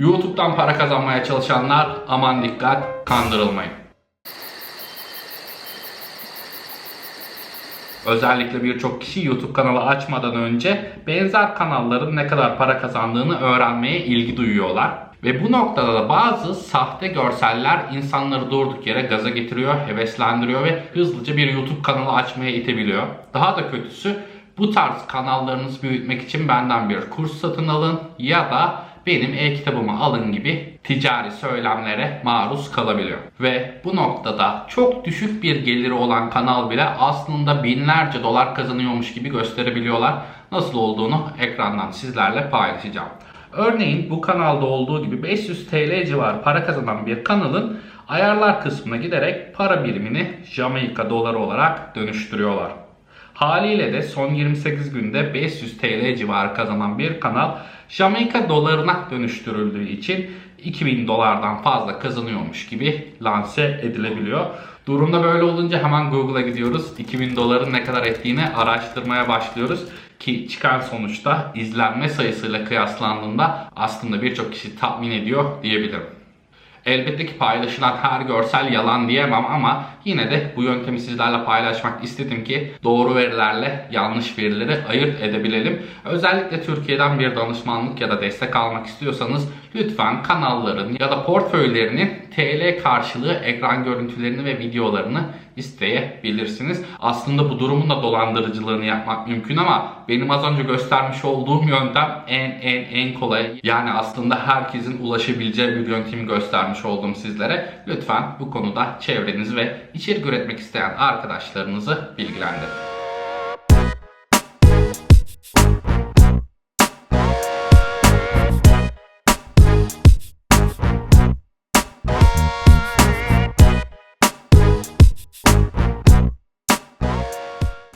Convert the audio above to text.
YouTube'dan para kazanmaya çalışanlar aman dikkat kandırılmayın. Özellikle birçok kişi YouTube kanalı açmadan önce benzer kanalların ne kadar para kazandığını öğrenmeye ilgi duyuyorlar. Ve bu noktada da bazı sahte görseller insanları durduk yere gaza getiriyor, heveslendiriyor ve hızlıca bir YouTube kanalı açmaya itebiliyor. Daha da kötüsü bu tarz kanallarınızı büyütmek için benden bir kurs satın alın ya da benim e-kitabımı alın gibi ticari söylemlere maruz kalabiliyor. Ve bu noktada çok düşük bir geliri olan kanal bile aslında binlerce dolar kazanıyormuş gibi gösterebiliyorlar. Nasıl olduğunu ekrandan sizlerle paylaşacağım. Örneğin bu kanalda olduğu gibi 500 TL civarı para kazanan bir kanalın ayarlar kısmına giderek para birimini Jamaika doları olarak dönüştürüyorlar. Haliyle de son 28 günde 500 TL civarı kazanan bir kanal Jamaika dolarına dönüştürüldüğü için 2000 dolardan fazla kazanıyormuş gibi lanse edilebiliyor. Durumda böyle olunca hemen Google'a gidiyoruz. 2000 doların ne kadar ettiğini araştırmaya başlıyoruz. Ki çıkan sonuçta izlenme sayısıyla kıyaslandığında aslında birçok kişi tatmin ediyor diyebilirim. Elbette ki paylaşılan her görsel yalan diyemem ama yine de bu yöntemi sizlerle paylaşmak istedim ki doğru verilerle yanlış verileri ayırt edebilelim. Özellikle Türkiye'den bir danışmanlık ya da destek almak istiyorsanız lütfen kanalların ya da portföylerinin TL karşılığı ekran görüntülerini ve videolarını isteyebilirsiniz. Aslında bu durumun da dolandırıcılığını yapmak mümkün ama benim az önce göstermiş olduğum yöntem en en en kolay. Yani aslında herkesin ulaşabileceği bir yöntemi göstermiş oldum sizlere. Lütfen bu konuda çevrenizi ve içerik üretmek isteyen arkadaşlarınızı bilgilendirin.